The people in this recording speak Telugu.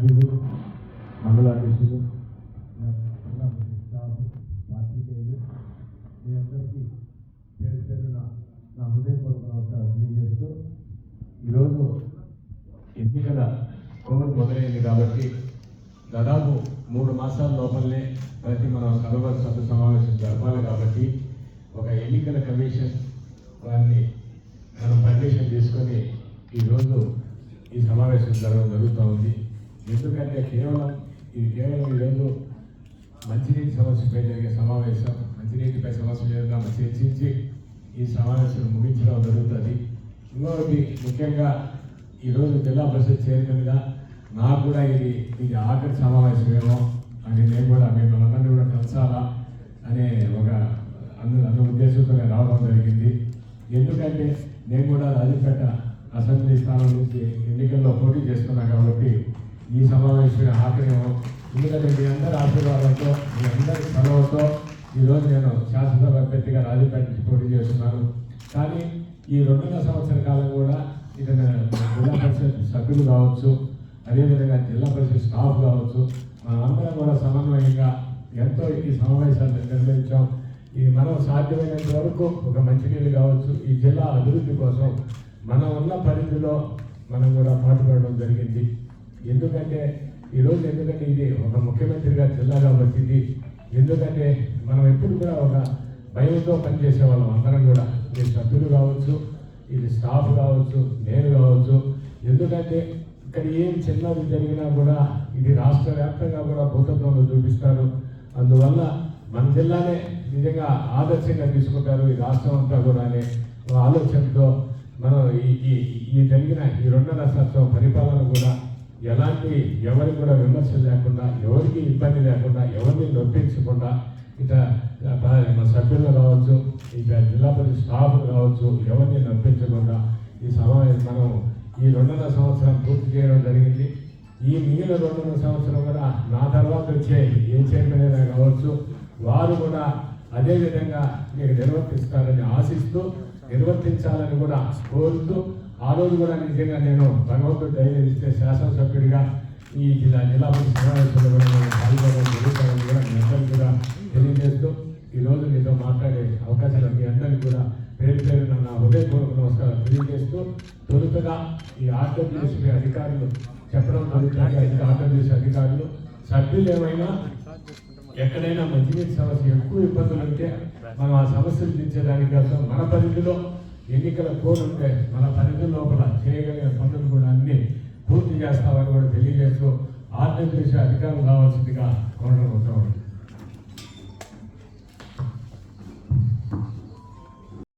సభ్యులు మండల అధ్యక్షులు స్టాఫ్ పాత్రికేయులు మీ అందరికీ పేరు పేరున నా హృదయపూర్వక నమస్కారం తెలియజేస్తూ ఈరోజు ఎన్నికల కోవిడ్ మొదలైంది కాబట్టి దాదాపు మూడు మాసాల లోపలనే ప్రతి మనం సర్వ సభ సమావేశం జరపాలి కాబట్టి ఒక ఎన్నికల కమిషన్ వారిని మనం పర్మిషన్ తీసుకొని ఈరోజు ఈ సమావేశం జరగడం జరుగుతూ ఉంది. ఎందుకంటే కేవలం ఇది కేవలం ఈరోజు మంచినీటి సమస్యపై జరిగే సమావేశం. మంచినీటిపై సమస్య మీద చర్చించి ఈ సమావేశం ముగించడం జరుగుతుంది. ఇంకొకటి ముఖ్యంగా ఈరోజు జిల్లా పరిషత్ చైర్మన్గా నాకు కూడా ఇది ఇది ఆఖరి సమావేశమేమో అని నేను కూడా మిమ్మల్ని అందరినీ కూడా కలిసాలా అనే ఒక అందు అందు ఉద్దేశంతో నేను రావడం జరిగింది. ఎందుకంటే నేను కూడా రాజపేట అసెంబ్లీ స్థానం నుంచి ఎన్నికల్లో పోటీ చేస్తున్నా కాబట్టి ఈ సమావేశం ఆఖరేమో ఎందుకంటే మీ అందరి ఆశీర్వాదంతో మీ అందరి సెలవుతో ఈరోజు నేను శాసనసభ అభ్యర్థిగా రాజపేట నుంచి పోటీ చేస్తున్నాను. కానీ ఈ రెండున్నర సంవత్సర కాలం కూడా ఇక్కడ జిల్లా పరిషత్ సభ్యులు కావచ్చు అదేవిధంగా జిల్లా పరిషత్ స్టాఫ్ కావచ్చు మనందరం కూడా సమన్వయంగా ఎంతో ఈ సమావేశాన్ని నిర్వహించాం. ఈ మనం సాధ్యమైనంత వరకు ఒక మంచినీళ్ళు కావచ్చు ఈ జిల్లా అభివృద్ధి కోసం మనం ఉన్న పరిధిలో మనం కూడా పాటుపడడం జరిగింది. ఎందుకంటే ఈరోజు ఎందుకంటే ఇది ఒక ముఖ్యమంత్రిగా జిల్లాగా వచ్చింది ఎందుకంటే మనం ఎప్పుడు కూడా ఒక భయంతో పనిచేసే వాళ్ళం అందరం కూడా. ఇది సభ్యులు కావచ్చు ఇది స్టాఫ్ కావచ్చు నేను కావచ్చు. ఎందుకంటే ఇక్కడ ఏం చిన్నది జరిగినా కూడా ఇది రాష్ట్ర వ్యాప్తంగా కూడా భూతత్వంలో చూపిస్తారు. అందువల్ల మన జిల్లానే నిజంగా ఆదర్శంగా తీసుకుంటారు ఈ రాష్ట్రం అంతా కూడా అనే ఆలోచనతో మనం ఈ ఈ జరిగిన ఈ రెండు సంవత్సరం పరిపాలన కూడా ఎలాంటి ఎవరికి కూడా విమర్శ లేకుండా ఎవరికి ఇబ్బంది లేకుండా ఎవరిని నొప్పించకుండా ఇక మన సభ్యులు కావచ్చు ఇక జిల్లా పరిషత్ స్టాఫ్ కావచ్చు ఎవరిని నొప్పించకుండా ఈ సమావేశం మనం ఈ రెండున్నర సంవత్సరం పూర్తి చేయడం జరిగింది. ఈ మిగిలిన రెండున్నర సంవత్సరం కూడా నా తర్వాత వచ్చే ఏ చైర్మన్ అయినా కావచ్చు వారు కూడా అదేవిధంగా మీకు నిర్వర్తిస్తారని ఆశిస్తూ నిర్వర్తించాలని కూడా కోరుతూ ఆ రోజు కూడా నిజంగా నేను భగవంతుడు ధైర్యం ఇస్తే శాసనసభ్యుడిగా ఈ జిల్లా జిల్లా సమావేశంలో కూడా నేను పాల్గొనడం జరుగుతానని కూడా మీ అందరికీ కూడా తెలియజేస్తూ ఈరోజు మీతో మాట్లాడే అవకాశాలు మీ అందరికీ కూడా పేరు పేరు నా హృదయపూర్వక నమస్కారం తెలియజేస్తూ తొలుతగా ఈ ఆర్డబ్ల్యూసీ అధికారులు చెప్పడం జరుగుతుంది ఈ ఆర్డబ్ల్యూసీ అధికారులు సభ్యులు ఏమైనా ఎక్కడైనా మంచినీటి సమస్య ఎక్కువ ఇబ్బందులు ఉంటే మనం ఆ సమస్యలు తీర్చేదానికోసం మన పరిధిలో ఎన్నికల కోడ్ ఉంటే మన పరిధి లోపల చేయగలిగిన పనులు కూడా అన్ని పూర్తి చేస్తామని కూడా తెలియజేస్తూ ఆర్డబ్ల్యూసీ అధికారులు కావాల్సిందిగా కోరడం